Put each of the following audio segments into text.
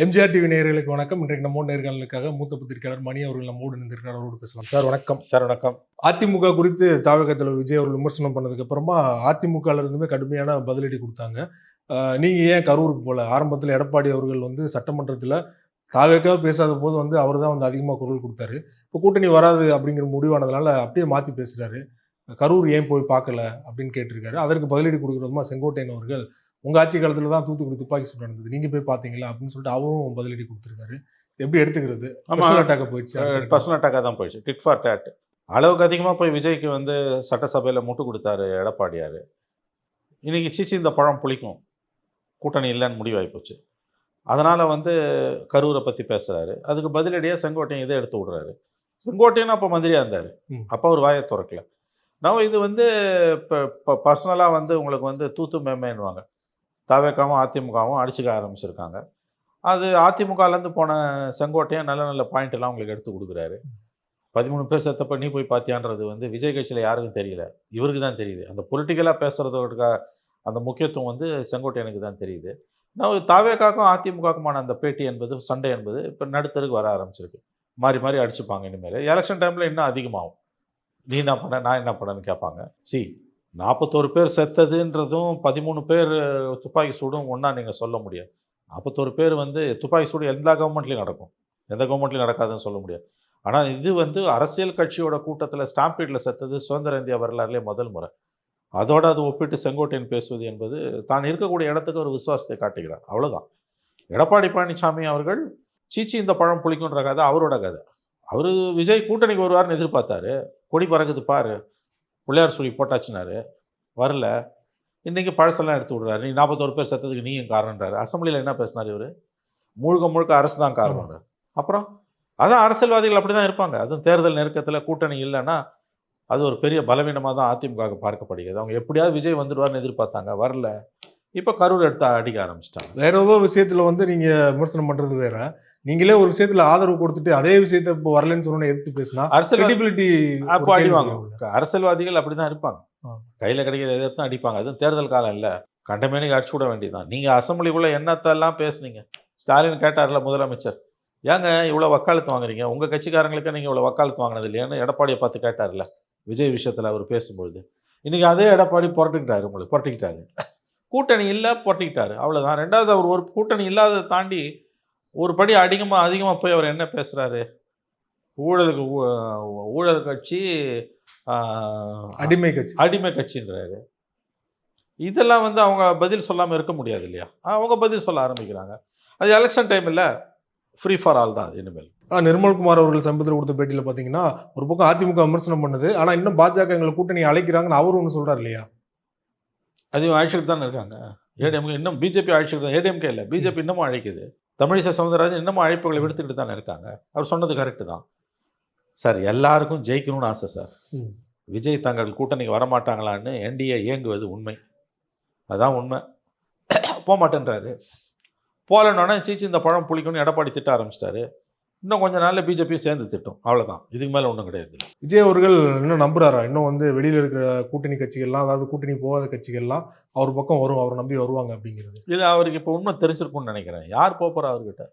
MGR TV நேயர்களுக்கு வணக்கம். இன்றைக்கு நம்ம நேர்காணலுக்காக மூத்த பத்திரிகையாளர் மணி அவர்கள் நம்மோடு இருந்திருக்கார் அவரோடு பேசலாம். சார் வணக்கம். சார் வணக்கம். அதிமுக குறித்து தாவக தலைவர் விஜய் அவர்கள் விமர்சனம் பண்ணதுக்கு அப்புறமா அதிமுகல இருந்துமே கடுமையான பதிலடி கொடுத்தாங்க. அஹ் நீங்க ஏன் கரூருக்கு போல? ஆரம்பத்தில் எடப்பாடி அவர்கள் வந்து சட்டமன்றத்தில் தாவேக்காக பேசாத போது வந்து அவர் தான் வந்து அதிகமாக குரல் கொடுத்தாரு. இப்போ கூட்டணி வராது அப்படிங்கிற முடிவானதுனால அப்படியே மாற்றி பேசுறாரு. கரூர் ஏன் போய் பார்க்கல அப்படின்னு கேட்டிருக்காரு. அதற்கு பதிலடி கொடுக்குறதுமா செங்கோட்டையன் அவர்கள் உங்க ஆட்சி காலத்துல தான் தூத்துக்குடி துப்பாக்கி சூடு நடந்தது. நீங்க போய் பாத்தீங்களா? அப்படின்னு சொல்லிட்டு அவரும் பதிலடி கொடுத்திருக்காரு. எப்படி எடுத்துக்கிறது? ஆமா. அட்டாக்க போயிடுச்சு பர்சனல் அட்டாக்காக தான் போயிடுச்சு. டிட் ஃபார் டேட் அளவுக்கு அதிகமாக போய் விஜய்க்கு வந்து சட்டசபையில் முட்டு கொடுத்தாரு எடப்பாடியார். இன்னைக்கு சீச்சி இந்த பழம் புளிக்கும். கூட்டணி இல்லைன்னு முடிவாகி போச்சு அதனால் வந்து கரூரை பற்றி பேசுகிறாரு அதுக்கு பதிலடியாக செங்கோட்டையன் இதை எடுத்து விடுறாரு. செங்கோட்டையன் அப்போ மந்திரியாக இருந்தார். அப்போ அவர் வாயை திறக்கல. நான் இது வந்து இப்போ இப்போ பர்சனலாக வந்து உங்களுக்கு வந்து தூத்து மேமேன்னுவாங்க. தாவேக்காவும் அதிமுகவும் அடிச்சுக்க ஆரம்பிச்சிருக்காங்க. அது அதிமுகலேருந்து போன செங்கோட்டையன் நல்ல நல்ல பாயிண்ட் எல்லாம் உங்களுக்கு எடுத்து கொடுக்குறாரு. பதிமூணு பேர் செத்தப்ப நீ போய் பார்த்தியான்றது வந்து விஜய் கட்சியில் யாருக்கும் தெரியல. இவருக்கு தான் தெரியுது. அந்த பொலிட்டிக்கலாக பேசுகிறதுக்காக அந்த முக்கியத்துவம் வந்து செங்கோட்டையனுக்கு தான் தெரியுது. நான் தாவேக்காக்கும் அதிமுகக்குமான அந்த பேட்டி என்பது சண்டை என்பது இப்போ நடுத்தருக்கு வர ஆரம்பிச்சிருக்கு. மாறி மாறி அடிச்சுப்பாங்க இனிமேல். எலெக்ஷன் டைமில் இன்னும் அதிகமாகும். நீ என்ன பண்ண நான் என்ன பண்ணேன்னு கேட்பாங்க. சி. நாற்பத்தோரு பேர் செத்ததுன்றதும் பதிமூணு பேர் துப்பாக்கி சூடும் ஒன்றா நீங்கள் சொல்ல முடியாது. நாற்பத்தோரு பேர் வந்து துப்பாக்கி சூடு எல்லா கவர்மெண்ட்லையும் நடக்கும். எந்த கவர்மெண்ட்லையும் நடக்காதுன்னு சொல்ல முடியாது. ஆனால் இது வந்து அரசியல் கட்சியோட கூட்டத்தில் ஸ்டாம்பீட்டில் செத்தது சுதந்திர இந்தியா வரலாறுலேயே முதல் முறை. அதோடு அது ஒப்பிட்டு செங்கோட்டையன் பேசுவது என்பது தான் இருக்கக்கூடிய இடத்துக்கு ஒரு விசுவாசத்தை காட்டுகிறார். அவ்வளோதான் எடப்பாடி பழனிசாமி அவர்கள் சீச்சி இந்த பழம் புளிக்குன்ற கதை அவரோட கதை. அவர் விஜய் கூட்டணிக்கு வருவார்னு எதிர்பார்த்தாரு. கொடி பறக்குது பாரு. பிள்ளையார் சொல்லி போட்டாச்சுனாரு. வரல. இன்னைக்கு பழசெல்லாம் எடுத்து விடுறாரு. நீ நாற்பத்தோரு பேர் செத்ததுக்கு நீயும் காரணன்றாரு அசம்பிளியில் என்ன பேசினார் இவர்? முழுக்க முழுக்க அரசு தான் காரணம் அப்புறம்? அதான் அரசியல்வாதிகள் அப்படி தான் இருப்பாங்க. அதுவும் தேர்தல் நெருக்கத்தில் கூட்டணி இல்லைன்னா அது ஒரு பெரிய பலவீனமாக தான் அதிமுக பார்க்கப்படுகிறது. அவங்க எப்படியாவது விஜய் வந்துடுவார்னு எதிர்பார்த்தாங்க. வரல. இப்போ கரூர் எடுத்து அடிக்க ஆரம்பிச்சிட்டாங்க. வேற ஏதோ விஷயத்துல வந்து நீங்க விமர்சனம் பண்றது வேற. நீங்களே ஒரு விஷயத்துல ஆதரவு கொடுத்துட்டு அதே விஷயத்த இப்போ வரலன்னு சொன்னா எடுத்து பேசினா அரசியல்வாதி கிரெடிபிலிட்டி அப்போ அடிவாங்க அரசியல்வாதிகள் அப்படி தான் இருப்பாங்க. கையில் கிடைக்கிற எதிர்த்து அடிப்பாங்க. அதுவும் தேர்தல் காலம் இல்லை. கண்டமேனிக்கு அடிச்சு விட வேண்டியதுதான். நீங்கள் அசம்பிளிக்குள்ளே என்னத்தெல்லாம் பேசுனீங்க? ஸ்டாலின் கேட்டார்ல முதலமைச்சர். ஏங்க இவ்வளோ வக்காலத்து வாங்குறீங்க? உங்கள் கட்சிக்காரங்களுக்கு நீங்கள் இவ்வளோ வக்காலத்து வாங்கினது இல்லையான்னு எடப்பாடியை பார்த்து கேட்டார்ல. விஜய் விஷயத்தில் அவர் பேசும்பொழுது. இன்னைக்கு அதே எடப்பாடி புரட்டிக்கிட்டாரு உங்களுக்கு. புரட்டிக்கிட்டாரு. கூட்டணி இல்லை புரட்டிக்கிட்டாரு. அவ்வளோதான் ரெண்டாவது அவர் ஒரு கூட்டணி இல்லாததை தாண்டி ஒரு படி அதிகமாக அதிகமாக போய் அவர் என்ன பேசுகிறாரு ஊழலுக்கு ஊழல் கட்சி அடிமை கட்சி. அடிமை கட்சின்றாரு. இதெல்லாம் வந்து அவங்க பதில் சொல்லாமல் இருக்க முடியாது இல்லையா? அவங்க பதில் சொல்ல ஆரம்பிக்கிறாங்க. அது எலெக்ஷன் டைம் இல்லை. ஃப்ரீ ஃபார் ஆல் தான் இனிமேல். ஆனா நிர்மல்குமார் அவர்கள் சமீபத்தில் கொடுத்த பேட்டியில பாத்தீங்கன்னா ஒரு பக்கம் அதிமுக விமர்சனம் பண்ணுது ஆனா இன்னும் பாஜக எங்களை கூட்டணி அழைக்கிறாங்கன்னு அவரும் ஒன்று சொல்றாரு இல்லையா? அது அழைச்சிட்டு தானே இருக்காங்க. ஏடிஎம்கே இன்னும் பிஜேபி அழைச்சிட்டு தான் ஏடிஎம்கே இல்லை. பிஜேபி இன்னமும் அழைக்குது. தமிழிசை சவுந்தரராஜன் இன்னமும் அழைப்புகளை விடுத்துக்கிட்டு தானே இருக்காங்க. அவர் சொன்னது கரெக்டு தான். சார் எல்லாருக்கும் ஜெயிக்கணும்னு ஆசை சார். விஜய் தங்கள் கூட்டணிக்கு வரமாட்டாங்களான்னு என்டிஏ இயங்குவது உண்மை. அதான் உண்மை. போக மாட்டேன்றாரு போகலன்னொடனே சீச்சி இந்த பழம் புளிக்கணும்னு எடப்பாடி திட்ட ஆரம்பிச்சிட்டாரு. இன்னும் கொஞ்ச நாள்ல பிஜேபி சேர்ந்து திட்டும். அவ்வளவுதான். இதுக்கு மேல ஒன்றும் கிடையாது. விஜய் அவர்கள் இன்னும் நம்புறாரா? இன்னும் வந்து வெளியில இருக்கிற கூட்டணி கட்சிகள்லாம் அதாவது கூட்டணி போகாத கட்சிகள்லாம் அவர் பக்கம் வரும் அவரை நம்பி வருவாங்க அப்படிங்கிறது. இது அவருக்கு இப்போ உண்மை தெரிஞ்சிருக்கும்னு நினைக்கிறேன். யார் போக போறா அவர்கிட்ட?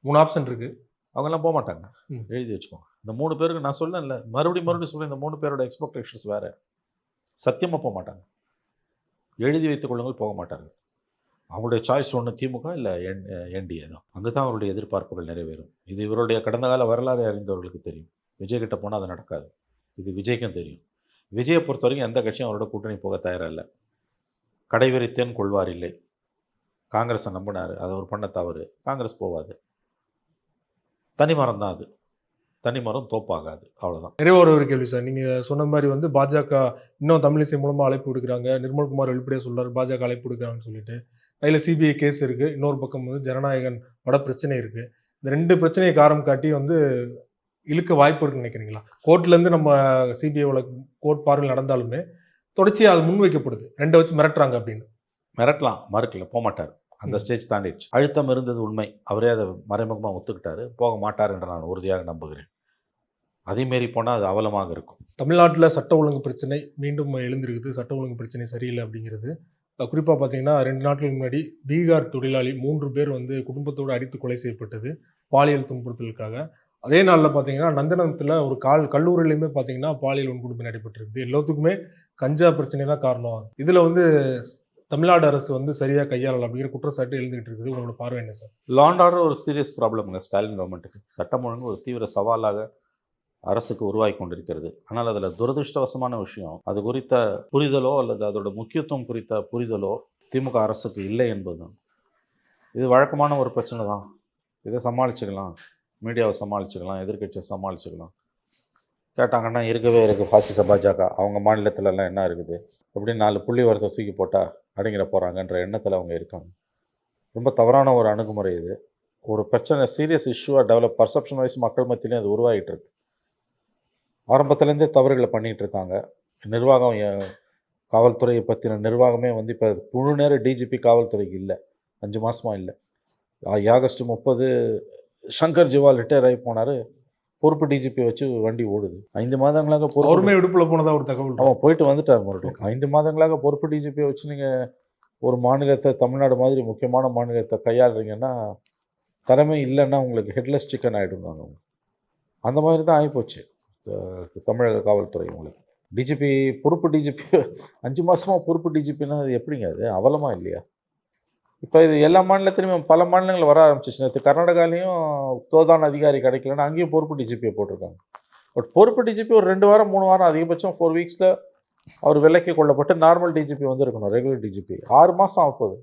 மூணு ஆப்ஷன் இருக்கு. அவங்கெல்லாம் போக மாட்டாங்க. எழுதி வச்சுக்கோங்க. இந்த மூணு பேருக்கு நான் சொல்லல மறுபடியும் மறுபடியும் சொல்றேன் இந்த மூணு பேரோட எக்ஸ்பெக்டேஷன்ஸ் வேற. சத்தியமா போக மாட்டாங்க. எழுதி வைத்துக் கொள்ளுங்கள் போக மாட்டார்கள். அவங்களுடைய சாய்ஸ் ஒன்று திமுக இல்லை என் என்டிஏ தான். அங்கே தான் அவருடைய எதிர்பார்ப்புகள் நிறைவேறும். இது இவருடைய கடந்த கால வரலாறு அறிந்தவர்களுக்கு தெரியும். விஜய் கிட்ட போனால் அது நடக்காது. இது விஜய்க்கும் தெரியும். விஜயை பொறுத்த வரைக்கும் எந்த கட்சியும் அவரோட கூட்டணி போக தயாரா இல்லை கடைவரித்தேன் கொள்வார் இல்லை. காங்கிரஸை நம்பினார். அது அவர் பண்ண தவறு. காங்கிரஸ் போவாது. தனிமரம் தான் அது. தனிமரம் தோப்பாகாது. அவ்வளோதான் நிறைய ஒரு ஒரு கேள்வி சார். நீங்கள் சொன்ன மாதிரி வந்து பாஜக இன்னும் தமிழிசை மூலமாக அழைப்பு விடுக்கிறாங்க. நிர்மல்குமார் வெளிப்படையாக சொல்கிறார் பாஜக அழைப்பு விடுக்கிறாங்கன்னு சொல்லிட்டு. கையில சிபிஐ கேஸ் இருக்கு. இன்னொரு பக்கம் வந்து ஜனநாயகன் வட பிரச்சனை இருக்கு. இந்த ரெண்டு பிரச்சனையை காரணம் காட்டி வந்து இழுக்க வாய்ப்பு இருக்குன்னு நினைக்கிறீங்களா? கோர்ட்ல இருந்து நம்ம சிபிஐ வழக்கு கோர்ட் பார்வையில் நடந்தாலுமே தொடர்ச்சியா அது முன்வைக்கப்படுது. ரெண்டை வச்சு மிரட்டுறாங்க அப்படின்னு. மிரட்டலாம். மறுக்கல. போக மாட்டார். அந்த. ஸ்டேஜ் தாண்டிடுச்சு. அழுத்தம் இருந்தது உண்மை. அவரே அதை மறைமுகமாக ஒத்துக்கிட்டாரு. போக மாட்டார் என்று நான் உறுதியாக நம்புகிறேன். அதே மாரி போனால் அது அவலமாக இருக்கும். தமிழ்நாட்டில் சட்ட ஒழுங்கு பிரச்சனை மீண்டும் எழுந்திருக்குது. சட்ட ஒழுங்கு பிரச்சனை சரியில்லை அப்படிங்கிறது. குறிப்பாக பார்த்தீங்கன்னா ரெண்டு நாட்களுக்கு முன்னாடி பீகார் தொழிலாளி மூன்று பேர் வந்து குடும்பத்தோடு அடித்து கொலை செய்யப்பட்டது பாலியல் துன்புறுத்தலுக்காக. அதே நாளில் பார்த்தீங்கன்னா நந்தனத்தில் ஒரு கால் கல்லூரிலையுமே பார்த்தீங்கன்னா பாலியல் வன்கொடுமை நடைபெற்றிருக்குது எல்லாத்துக்குமே கஞ்சா பிரச்சனை தான் காரணம். இதில் வந்து தமிழ்நாடு அரசு வந்து சரியாக கையாளலாம் அப்படிங்கிற குற்றச்சாட்டு எழுந்துகிட்டு இருக்குது. உங்களோட பார்வை என்ன சார்? லாண்ட் ஆர்டர் ஒரு சீரியஸ் ப்ராப்ளம்ங்க ஸ்டாலின் கவர்மெண்ட்டுக்கு சட்டம் ஒழுங்கு ஒரு தீவிர சவாலாக அரசுக்கு உருவாகி கொண்டிருக்கிறது. ஆனால் அதில் துரதிருஷ்டவசமான விஷயம் அது குறித்த புரிதலோ அல்லது அதோட முக்கியத்துவம் குறித்த புரிதலோ திமுக அரசுக்கு இல்லை என்பதுதான். இது வழக்கமான ஒரு பிரச்சனை தான். இதை சமாளிச்சுக்கலாம். மீடியாவை சமாளிச்சுக்கலாம். எதிர்க்கட்சியை சமாளிச்சுக்கலாம். கேட்டாங்கன்னா இருக்கவே இருக்குது பாசிச பாஜக அவங்க மாநிலத்திலலாம் என்ன இருக்குது? அப்படின்னு நாலு புள்ளி வரத்தை தூக்கி போட்டால் அடங்கிட போகிறாங்கன்ற எண்ணத்தில் அவங்க இருக்காங்க. ரொம்ப தவறான ஒரு அணுகுமுறை இது. ஒரு பிரச்சனை சீரியஸ் இஷ்யூவாக டெவலப் பர்செப்ஷன் வைஸ் மக்கள் மத்தியிலையும் அது உருவாகிட்டு இருக்கு. ஆரம்பத்துலேருந்தே தவறுகளை பண்ணிகிட்டு இருக்காங்க நிர்வாகம் காவல்துறையை பற்றின நிர்வாகமே வந்து இப்போ முழு நேர டிஜிபி காவல்துறைக்கு இல்லை. அஞ்சு மாதமாக இல்லை. ஆகஸ்ட் முப்பது சங்கர் ஜிவால் ரிட்டையர் ஆகி போனார். பொறுப்பு டிஜிபி வச்சு வண்டி ஓடுது. ஐந்து மாதங்களாக பொறுப்பு அவருமே விடுப்புல போனதா ஒரு தகவல். அவன் போயிட்டு வந்துட்டார் மறுபடியும். ஐந்து மாதங்களாக பொறுப்பு டிஜிபியை வச்சு நீங்கள் ஒரு மாநிலத்தை தமிழ்நாடு மாதிரி முக்கியமான மாநிலத்தை கையாளுறீங்கன்னா திறமை இல்லைன்னா உங்களுக்கு ஹெட்லெஸ் சிக்கன் ஆகிடுவாங்க அந்த மாதிரி தான் ஆகிப்போச்சு தமிழக காவல்துறை உங்களுக்கு டிஜிபி பொறுப்பு டிஜிபி அஞ்சு மாதமாக பொறுப்பு டிஜிபின்னா அது எப்படிங்க அது? அவலமா இல்லையா? இப்போ இது எல்லா மாநிலத்திலையும் பல மாநிலங்கள் வர ஆரம்பிச்சிச்சு. நேற்று கர்நாடகாலையும் தோதான அதிகாரி கிடைக்கலன்னா அங்கேயும் பொறுப்பு டிஜிபியை போட்டிருக்காங்க. பட் பொறுப்பு டிஜிபி ஒரு ரெண்டு வாரம் மூணு வாரம் அதிகபட்சம் ஃபோர் வீக்ஸில் அவர் விலக்கி கொள்ளப்பட்டு நார்மல் டிஜிபி வந்திருக்கணும் ரெகுலர் டிஜிபி ஆறு மாதம் ஆகப்போகுது.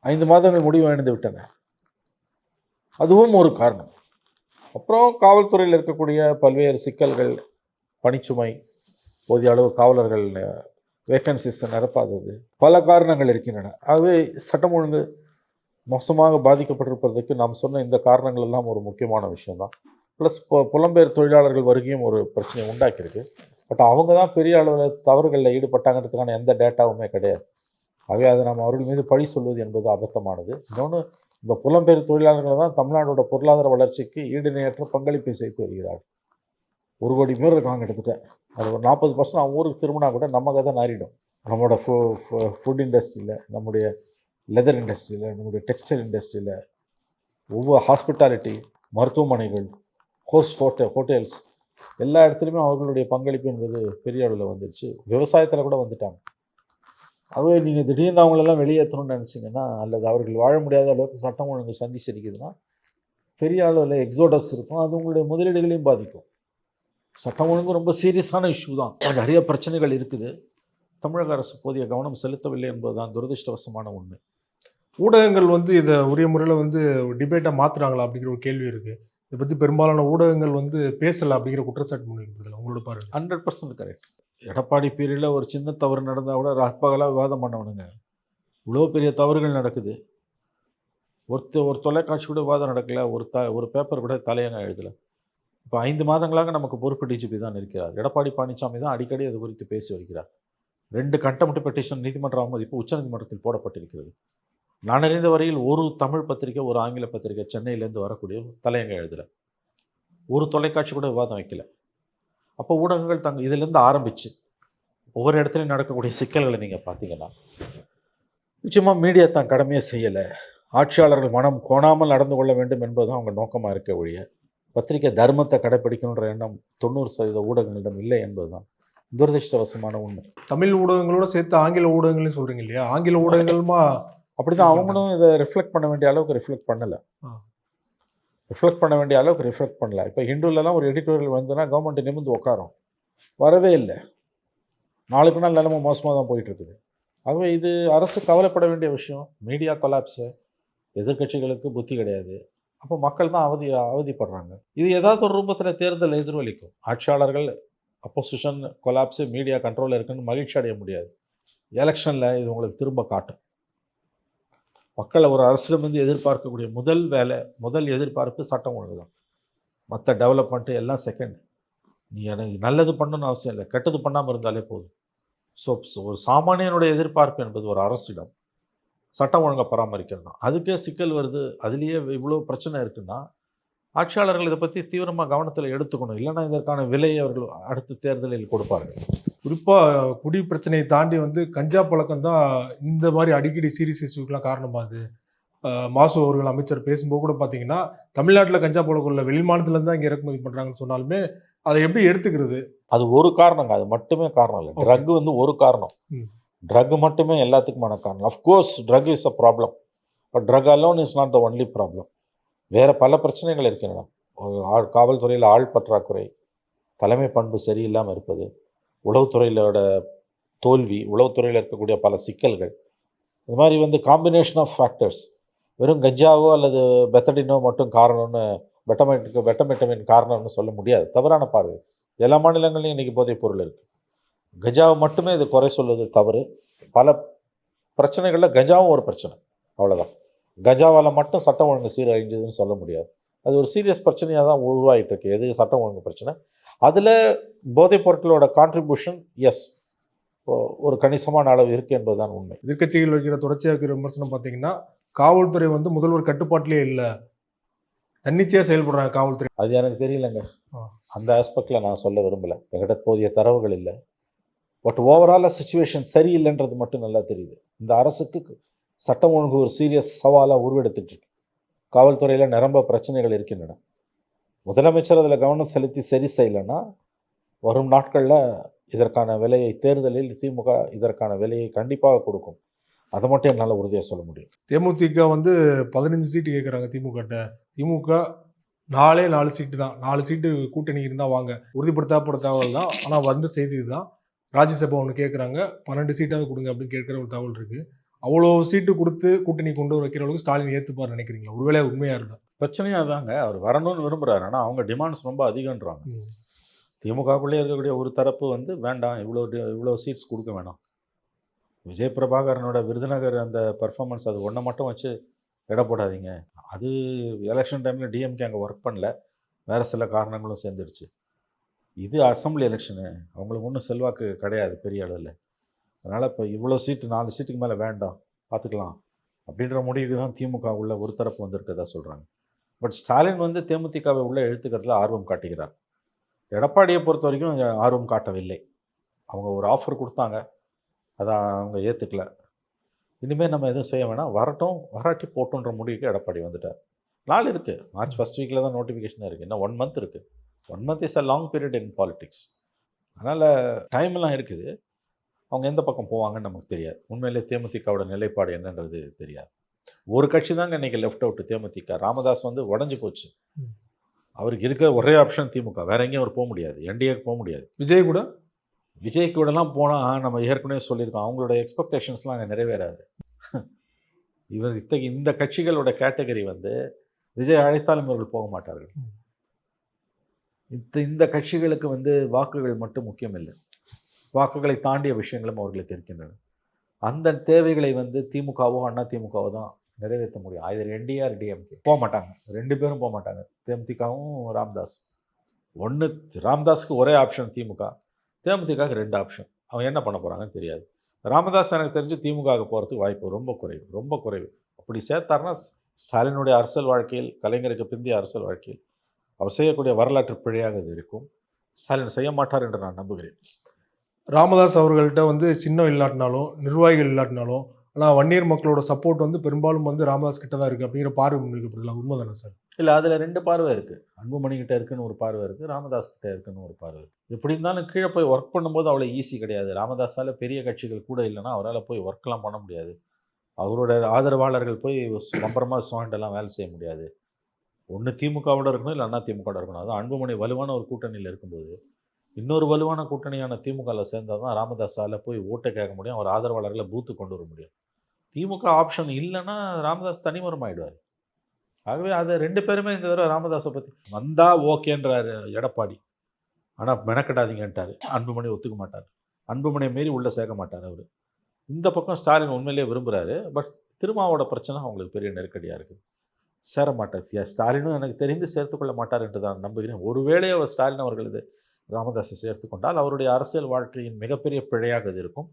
ஐந்து மாதங்கள் முடிவு அணிந்து விட்டன. அதுவும் ஒரு காரணம். அப்புறம் காவல்துறையில் இருக்கக்கூடிய பல்வேறு சிக்கல்கள் பணிச்சுமை போதிய அளவு காவலர்கள் வேக்கன்சிஸ் நிரப்பாதது. பல காரணங்கள் இருக்கின்றன. ஆகவே சட்டம் ஒழுங்கு மோசமாக பாதிக்கப்பட்டிருப்பதற்கு நாம் சொன்ன இந்த காரணங்கள் எல்லாம் ஒரு முக்கியமான விஷயம்தான். ப்ளஸ் புலம்பெயர் தொழிலாளர்கள் வருகையும் ஒரு பிரச்சனையை உண்டாக்கியிருக்கு. பட் அவங்க தான் பெரிய அளவில் தவறுகளில் ஈடுபட்டாங்கிறதுக்கான எந்த டேட்டாவுமே கிடையாது. ஆகவே அதை நம்ம அவர்கள் மீது பழி சொல்வது என்பது அபத்தமானது. இன்னொன்று இந்த புலம்பெயர் தொழிலாளர்கள் தான் தமிழ்நாடோட பொருளாதார வளர்ச்சிக்கு ஈடுணையற்ற பங்களிப்பை செய்து வருகிறார்கள் ஒரு கோடி பேர் இருக்காங்க கிட்டத்தட்ட. அது ஒரு நாற்பது பர்சன்ட் அவங்க ஊருக்கு திரும்பினா கூட நம்ம கதை நாரிடும் நம்மளோட ஃபு ஃபுட் இண்டஸ்ட்ரியில் நம்முடைய லெதர் இண்டஸ்ட்ரியில் நம்முடைய டெக்ஸ்டைல் இண்டஸ்ட்ரியில் ஒவ்வொரு ஹாஸ்பிட்டாலிட்டி மருத்துவமனைகள் ஹோஸ்ட் ஹோட்டல் ஹோட்டல்ஸ் எல்லா இடத்துலையுமே அவர்களுடைய பங்களிப்பு என்பது பெரிய அளவில் வந்துடுச்சு விவசாயத்தில் கூட வந்துட்டாங்க. அதுவே நீங்கள் திடீர்னு அவங்களெல்லாம் வெளியேற்றணும்னு நினச்சிங்கன்னா அல்லது அவர்கள் வாழ முடியாத அளவுக்கு சட்டம் ஒழுங்கு சந்தி சிரிக்குதுன்னா பெரிய அளவில் எக்ஸோடஸ் இருக்கும். அது உங்களுடைய முதலீடுகளையும் பாதிக்கும். சட்டம் ஒழுங்கு ரொம்ப சீரியஸான இஷ்யூ தான். நிறைய பிரச்சனைகள் இருக்குது. தமிழக அரசு போதிய கவனம் செலுத்தவில்லை என்பதுதான் துரதிருஷ்டவசமான உண்மை. ஊடகங்கள் வந்து இதை உரிய முறையில் வந்து டிபேட்டை மாத்துறாங்களா அப்படிங்கிற ஒரு கேள்வி இருக்கு. இதை பத்தி பெரும்பாலான ஊடகங்கள் வந்து பேசல அப்படிங்கிற குற்றச்சாட்டு முன்வைக்கப்படுது. உங்களோட பார்வை ஹண்ட்ரட் பர்சன்ட் கரெக்ட் எடப்பாடி பீரியடில் ஒரு சின்ன தவறு நடந்தால் கூட ராத்பகலாக விவாதம் பண்ணவனுங்க. இவ்வளோ பெரிய தவறுகள் நடக்குது. ஒருத்த ஒரு தொலைக்காட்சி கூட விவாதம் நடக்கலை. ஒரு த ஒரு பேப்பர் கூட தலையங்க எழுதலை. இப்போ ஐந்து மாதங்களாக நமக்கு பொறுப்பு டிஜிபி தான் இருக்கிறார். எடப்பாடி பழனிசாமி தான் அடிக்கடி அது குறித்து பேசி வருகிறார். ரெண்டு கண்டெம்ட் பெட்டிஷன் நீதிமன்ற அவமதிப்பு உச்சநீதிமன்றத்தில் போடப்பட்டிருக்கிறது. நான் அறிந்த வரையில் ஒரு தமிழ் பத்திரிக்கை ஒரு ஆங்கில பத்திரிக்கை சென்னையிலேருந்து வரக்கூடிய தலையங்க எழுதலை. ஒரு தொலைக்காட்சி கூட விவாதம் வைக்கலை. அப்போ ஊடகங்கள் தங்க இதிலேருந்து ஆரம்பிச்சு ஒவ்வொரு இடத்துலையும் நடக்கக்கூடிய சிக்கல்களை நீங்கள் பார்த்தீங்கன்னா நிச்சயமாக மீடியா தான் கடமையை செய்யலை. ஆட்சியாளர்கள் மனம் கோணாமல் நடந்து கொள்ள வேண்டும் என்பதுதான் அவங்க நோக்கமாக இருக்க ஒழிய பத்திரிகை தர்மத்தை கடைப்பிடிக்கணுன்ற எண்ணம் தொண்ணூறு சதவீத ஊடகங்களிடம் இல்லை என்பதுதான் துரதிருஷ்டவசமான உண்மை. தமிழ் ஊடகங்களோட சேர்த்து ஆங்கில ஊடகங்களையும் சொல்றீங்க இல்லையா? ஆங்கில ஊடகங்களுமா அப்படிதான் அவங்களும் இதை ரிஃப்ளெக்ட் பண்ண வேண்டிய அளவுக்கு ரிஃப்ளெக்ட் பண்ணல. ரிஃப்ளெக்ட் பண்ண வேண்டிய அளவுக்கு ரிஃப்ளெக்ட் பண்ணல. இப்போ ஹிந்துலலாம் ஒரு எடிட்டோரியல் வந்ததுன்னா கவர்மெண்ட் நிமிந்து உட்காரும் வரவே இல்லை. நாளுக்கு நாள் நிலைமை மோசமாக தான் போயிட்டு இருக்குது ஆகவே இது அரசு கவலைப்பட வேண்டிய விஷயம். மீடியா கொலாப்ஸு எதிர்க்கட்சிகளுக்கு புத்தி கிடையாது. அப்போ மக்கள் தான் அவதி அவதிப்படுறாங்க. இது ஏதாவது ஒரு ரூபத்தில் தேர்தல் எதிர்வலிக்கும் ஆட்சியாளர்கள் அப்போசிஷன் கொலாப்ஸு மீடியா கண்ட்ரோலில் இருக்குன்னு மகிழ்ச்சி அடைய முடியாது. எலெக்ஷனில் இது உங்களுக்கு திரும்ப காட்டும். மக்களை ஒரு அரசிடமிருந்து எதிர்பார்க்கக்கூடிய முதல் வேலை முதல் எதிர்பார்ப்பு சட்டம் ஒழுங்கு தான் மற்ற டெவலப்மெண்ட்டு எல்லாம் செகண்ட் நீ எனக்கு நல்லது பண்ணணும்னு அவசியம் இல்லை. கெட்டது பண்ணாமல் இருந்தாலே போதும். ஸோ ஒரு சாமானியனுடைய எதிர்பார்ப்பு என்பது ஒரு அரசிடம். சட்டம் ஒழுங்கை பராமரிக்கிறது தான். அதுக்கே சிக்கல் வருது. அதுலேயே இவ்வளோ பிரச்சனை இருக்குன்னா ஆட்சியாளர்கள் இதை பற்றி தீவிரமாக கவனத்தில் எடுத்துக்கணும். இல்லைன்னா இதற்கான விலையை அவர்கள் அடுத்த தேர்தலில் கொடுப்பார்கள். குறிப்பா குடி பிரச்சனையை தாண்டி வந்து கஞ்சா பழக்கம் தான் இந்த மாதிரி அடிக்கடி சீரியஸ் இஷ்யூக்கெல்லாம் காரணமாகுது மாசு அவர்கள் அமைச்சர் பேசும்போது கூட பார்த்தீங்கன்னா தமிழ்நாட்டில் கஞ்சா பழக்கம் உள்ள வெளி மாநிலத்துல தான் இங்கே இறக்குமதி பண்ணுறாங்கன்னு சொன்னாலுமே அதை எப்படி எடுத்துக்கிறது? அது ஒரு காரணங்க அது மட்டுமே காரணம் இல்லை. ட்ரக் வந்து ஒரு காரணம். ட்ரக் மட்டுமே எல்லாத்துக்குமான காரணம். Of course drug is a problem but drug alone is not the only problem வேற பல பிரச்சனைகள் இருக்கின்றன. ஆள் காவல்துறையில் ஆள் பற்றாக்குறை தலைமை பண்பு சரியில்லாமல் இருப்பது உளவுத்துறையிலோட தோல்வி உளவுத்துறையில் இருக்கக்கூடிய பல சிக்கல்கள் இது மாதிரி வந்து காம்பினேஷன் ஆஃப் ஃபேக்டர்ஸ் வெறும் கஞ்சாவோ அல்லது பெத்தடினோ மட்டும் காரணம்னு பெட்டமெட்டுக்கு பெட்டமெட்டமின் காரணம்னு சொல்ல முடியாது. தவறான பார்வை. எல்லா மாநிலங்கள்லையும் இன்றைக்கி போதைப் பொருள் இருக்குது கஞ்சாவை மட்டுமே இது குறை சொல்வது தவறு. பல பிரச்சனைகளில் கஞ்சாவும் ஒரு பிரச்சனை. அவ்வளோதான் கஞ்சாவால் மட்டும் சட்டம் ஒழுங்கு சீரழிஞ்சதுன்னு சொல்ல முடியாது. அது ஒரு சீரியஸ் பிரச்சனையாக தான் உருவாகிட்டு இருக்கு எது சட்டம் ஒழுங்கு பிரச்சனை? அதில் போதைப் பொருட்களோட கான்ட்ரிபியூஷன் எஸ் ஒரு கணிசமான அளவு இருக்குது என்பதுதான் உண்மை. எதிர்க்கட்சிகள் வைக்கிற தொடர்ச்சியாக வைக்கிற விமர்சனம் பார்த்தீங்கன்னா காவல்துறை வந்து முதல்வர் கட்டுப்பாட்டிலே இல்லை. தன்னிச்சையாக செயல்படுறாங்க காவல்துறை. அது எனக்கு தெரியலங்க. அந்த ஆஸ்பெக்டில் நான் சொல்ல விரும்பலை. என்கிட்ட போதிய தரவுகள் இல்லை. பட் ஓவராலாக சுச்சுவேஷன் சரியில்லைன்றது மட்டும் நல்லா தெரியுது. இந்த அரசுக்கு சட்டம் ஒழுங்கு ஒரு சீரியஸ் சவாலாக உருவெடுத்துட்டு இருக்கு. காவல்துறையில் நிரம்ப பிரச்சனைகள் இருக்கின்றன. முதலமைச்சர் அதில் கவனம் செலுத்தி சரி செய்யலைன்னா வரும் நாட்களில் இதற்கான விலையை தேர்தலில் திமுக இதற்கான விலையை கண்டிப்பாக கொடுக்கும். அதை மட்டும் என்னால் உறுதியாக சொல்ல முடியும். தேமுதிக வந்து பதினஞ்சு சீட்டு கேட்குறாங்க திமுகட்ட. திமுக நாலே நாலு சீட்டு தான். நாலு சீட்டு கூட்டணி இருந்தால் வாங்க. உறுதிப்படுத்தப்பட தகவல் தான் ஆனால் வந்த செய்தி தான் ராஜ்யசபா ஒன்று கேட்குறாங்க பன்னெண்டு சீட்டாவது கொடுங்க அப்படின்னு கேட்குற ஒரு தகவல் இருக்குது அவ்வளோ சீட்டு கொடுத்து கூட்டணி கொண்டு வைக்கிற அளவுக்கு ஸ்டாலின் ஏற்றுப்பார் நினைக்கிறீங்களா? ஒருவேளை உண்மையாக இருந்தா. பிரச்சனையாக தாங்க அவர் வரணும்னு விரும்புகிறாரு ஆனால் அவங்க டிமாண்ட்ஸ் ரொம்ப அதிகன்றாங்க. திமுகக்குள்ளே இருக்கக்கூடிய ஒரு தரப்பு வந்து வேண்டாம் இவ்வளோ இவ்வளோ சீட்ஸ் கொடுக்க வேணாம். விஜய் பிரபாகரனோட விருதுநகர் அந்த பர்ஃபார்மன்ஸ் அது ஒன்றை மட்டும் வச்சு எடை போடாதீங்க. அது எலெக்ஷன் டைமில் டிஎம்கே அங்கே ஒர்க் பண்ணல. வேறு சில காரணங்களும் சேர்ந்துடுச்சு. இது அசம்பிளி எலெக்ஷனு அவங்களுக்கு ஒன்றும் செல்வாக்கு கிடையாது பெரிய அளவில். அதனால் இப்போ இவ்வளோ சீட்டு நாலு சீட்டுக்கு மேலே வேண்டாம் பார்த்துக்கலாம் அப்படின்ற முடிவுக்கு தான் திமுக உள்ள ஒரு தரப்பு வந்திருக்கதா சொல்கிறாங்க பட் ஸ்டாலின் வந்து தேமுதிகவை உள்ள எழுத்துக்கிறதுல ஆர்வம் காட்டுகிறார். எடப்பாடியை பொறுத்த வரைக்கும் ஆர்வம் காட்டவில்லை. அவங்க ஒரு ஆஃபர் கொடுத்தாங்க. அதை அவங்க ஏற்றுக்கல இனிமேல் நம்ம எதுவும் செய்ய வேணாம். வரட்டும் வராட்டி போட்டோன்ற முடிவுக்கு எடப்பாடி வந்துட்டார். நாள் இருக்குது மார்ச் ஃபஸ்ட் வீக்கில் தான் நோட்டிஃபிகேஷன் இருக்குது இன்னும் ஒன் மந்த் இருக்குது one month is a long period in politics அதனால் டைம்லாம் இருக்குது. அவங்க எந்த பக்கம் போவாங்கன்னு நமக்கு தெரியாது. உண்மையிலே தேமுதிகவோட நிலைப்பாடு என்னன்றது தெரியாது. ஒரு கட்சி தாங்க இன்னைக்கு லெஃப்ட் அவுட் தேமுதிக. ராமதாஸ் வந்து உடஞ்சி போச்சு. அவருக்கு இருக்க ஒரே ஆப்ஷன் திமுக. வேற எங்கேயும் அவர் போக முடியாது. என்டிஏக்கு போக முடியாது. விஜய் கூட? விஜய்க்கு கூடலாம் போனால் நம்ம ஏற்கனவே சொல்லியிருக்கோம். அவங்களோட எக்ஸ்பெக்டேஷன்ஸ்லாம் அங்கே நிறைவேறாது. இவர் இத்தகைய இந்த கட்சிகளோட கேட்டகரி வந்து விஜய் அழைத்தாலும் இவர்கள் போக மாட்டார்கள். இந்த இந்த கட்சிகளுக்கு வந்து வாக்குகள் மட்டும் முக்கியம் இல்லை வாக்குகளை தாண்டிய விஷயங்களும் அவர்களுக்கு இருக்கின்றன. அந்த தேவைகளை வந்து திமுகவோ அண்ணா திமுகவோ தான் நிறைவேற்ற முடியும். ஆயுதர் என்டிஆர் டிஎம்கே. போக மாட்டாங்க. ரெண்டு பேரும் போக மாட்டாங்க. தேமுதிகவும் ராம்தாஸ். ஒன்று ராம்தாஸ்க்கு ஒரே ஆப்ஷன் திமுக. தேமுதிகவுக்கு ரெண்டு ஆப்ஷன் அவங்க என்ன பண்ண போகிறாங்கன்னு தெரியாது. ராமதாஸ் எனக்கு தெரிஞ்சு திமுகவுக்கு போகிறதுக்கு வாய்ப்பு ரொம்ப குறைவு. ரொம்ப குறைவு. அப்படி சேர்த்தாருன்னா ஸ்டாலினுடைய அரசியல் வாழ்க்கையில் கலைஞருக்கு பிந்தைய அரசியல் வாழ்க்கையில் அவர் செய்யக்கூடிய வரலாற்று பிழையாக இது இருக்கும். ஸ்டாலின் செய்ய மாட்டார் என்று நான் நம்புகிறேன். ராமதாஸ் அவர்கள்ட்ட வந்து சின்னம் இல்லாட்டினாலும் நிர்வாகிகள் இல்லாட்டினாலும் ஆனால் வன்னியர் மக்களோட சப்போர்ட் வந்து பெரும்பாலும் வந்து ராமதாஸ் கிட்ட தான் இருக்குது அப்படிங்கிற பார்வை முன்வைக்கப்படுது உண்மை தானே சார்? இல்லை அதில் ரெண்டு பார்வை இருக்குது அன்புமணி கிட்ட இருக்குன்னு ஒரு பார்வை இருக்குது ராமதாஸ் கிட்ட இருக்குன்னு ஒரு பார்வை இருக்குது எப்படி இருந்தாலும் கீழே போய் ஒர்க் பண்ணும்போது அவ்வளோ ஈஸி கிடையாது. ராமதாஸால் பெரிய கட்சிகள் கூட இல்லைன்னா அவரால் போய் ஒர்க்லாம் பண்ண முடியாது. அவரோட ஆதரவாளர்கள் போய் கம்பரமாக சுவாண்டெல்லாம் வேலை செய்ய முடியாது. ஒன்று திமுகவோட இருக்கணும் இல்லை அண்ணா திமுகவோட இருக்கணும். அதுவும் அன்புமணி வலுவான ஒரு கூட்டணியில் இருக்கும்போது இன்னொரு வலுவான கூட்டணியான திமுகவில் சேர்ந்தால் தான் ராமதாஸால் போய் ஓட்டை கேட்க முடியும். அவர் ஆதரவாளர்களை பூத்து கொண்டு வர முடியும். திமுக ஆப்ஷன் இல்லைன்னா ராமதாஸ் தனிமரம் ஆகிடுவார் ஆகவே அதை ரெண்டு பேருமே இந்த தடவை ராமதாஸை பற்றி வந்தால் ஓகேன்றார் எடப்பாடி. ஆனால் மெனக்கெடாதீங்கன்ட்டார் அன்புமணி ஒத்துக்க மாட்டார். அன்புமணியை மீறி உள்ளே சேர்க்க மாட்டார் அவர். இந்த பக்கம் ஸ்டாலின் உண்மையிலே விரும்புகிறாரு பட் திருமாவோட பிரச்சனை அவங்களுக்கு பெரிய நெருக்கடியாக இருக்குது சேர மாட்டார் யா, ஸ்டாலினும் எனக்கு தெரிந்து சேர்த்துக்கொள்ள மாட்டார் என்று தான் நம்புகிறேன். ஒருவேளை அவர் ஸ்டாலின் அவர்களது ராமதாஸை சேர்த்து கொண்டால் அவருடைய அரசியல் வாழ்க்கையின் மிகப்பெரிய பிழையாக இது இருக்கும்.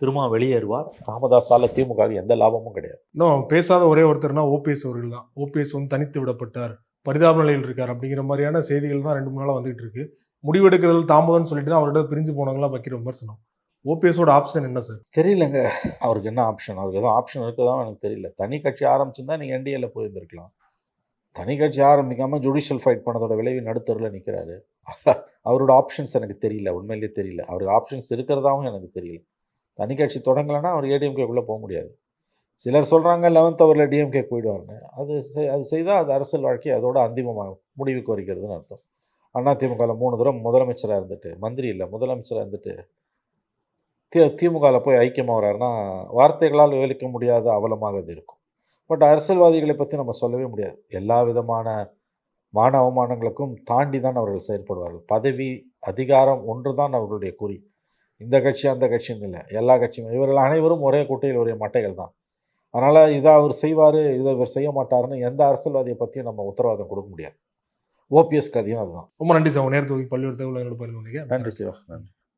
திருமா வெளியேறுவார். ராமதாஸால் திமுகவுக்கு எந்த லாபமும் கிடையாது. இன்னும் பேசாத ஒரே ஒருத்தர்னா ஓபிஎஸ் அவர்கள் தான். ஓபிஎஸ் வந்து தனித்து விடப்பட்டார். பரிதாப நிலையில் இருக்கார் அப்படிங்கிற மாதிரியான செய்திகள் தான் ரெண்டு மூணு நாளாக வந்துகிட்டு இருக்கு. முடிவெடுக்கிறதுல தாமதம்னு சொல்லிட்டு தான் அவர்கிட்ட பிரிஞ்சு போனவங்களாம் வைக்கிற விமர்சனம். ஓபிஎஸோட ஆப்ஷன் என்ன சார் தெரியலங்க. அவருக்கு என்ன ஆப்ஷன் அவருக்கு எதுவும் ஆப்ஷன் இருக்குதான் எனக்கு தெரியல. தனி கட்சி ஆரம்பிச்சிருந்தா நீங்கள் என்டிஏல போயிருந்துருக்கலாம். தனி கட்சி ஆரம்பிக்காமல் ஜுடிஷியல் ஃபைட் பண்ணதோட விளைவு நடுத்தரில் நிற்கிறாரு அவரோட ஆப்ஷன்ஸ் எனக்கு தெரியல உண்மையிலேயே தெரியல. அவருக்கு ஆப்ஷன்ஸ் இருக்கிறதாவும் எனக்கு தெரியல. தனி கட்சி தொடங்கலைன்னா அவர் ஏடிஎம்கேக்குள்ளே போக முடியாது. சிலர் சொல்கிறாங்க லெவன்த் அவரில் டிஎம்கே போயிடுவாருன்னு. அது செய்- அது செய்தால் அது அரசியல் வாழ்க்கை அதோட அந்திமமாக முடிவுக்கு வருகிறதுன்னு அர்த்தம். அதிமுகவில் மூணு தடவை முதலமைச்சராக இருந்துட்டு மந்திரி இல்லை முதலமைச்சராக இருந்துட்டு தி திமுகவில் போய் ஐக்கியமாக வர்றாருன்னா வார்த்தைகளால் விவரிக்க முடியாத அவலமாக அது இருக்கும். பட் அரசியல்வாதிகளை பற்றி நம்ம சொல்லவே முடியாது. எல்லா விதமான மான அவமானங்களுக்கும் தாண்டி தான் அவர்கள் செயல்படுவார்கள். பதவி அதிகாரம் ஒன்று தான் அவர்களுடைய குறி. இந்த கட்சி அந்த கட்சின்னு இல்லை. எல்லா கட்சியும். இவர்கள் அனைவரும் ஒரே குட்டையில் ஒரே மட்டைகள் தான். அதனால் இதை அவர் செய்வார் இதை இவர் செய்ய மாட்டாருன்னு எந்த அரசியல்வாதியை பற்றியும் நம்ம உத்தரவாதம் கொடுக்க முடியாது. ஓபிஎஸ் கதையும் அதுதான். ரொம்ப நன்றி சார். உங்க நேரத்தை ஒதுக்கி பல்வேறு தகவல் என்னோட பரிந்து நன்றி சிவா. நன்றி.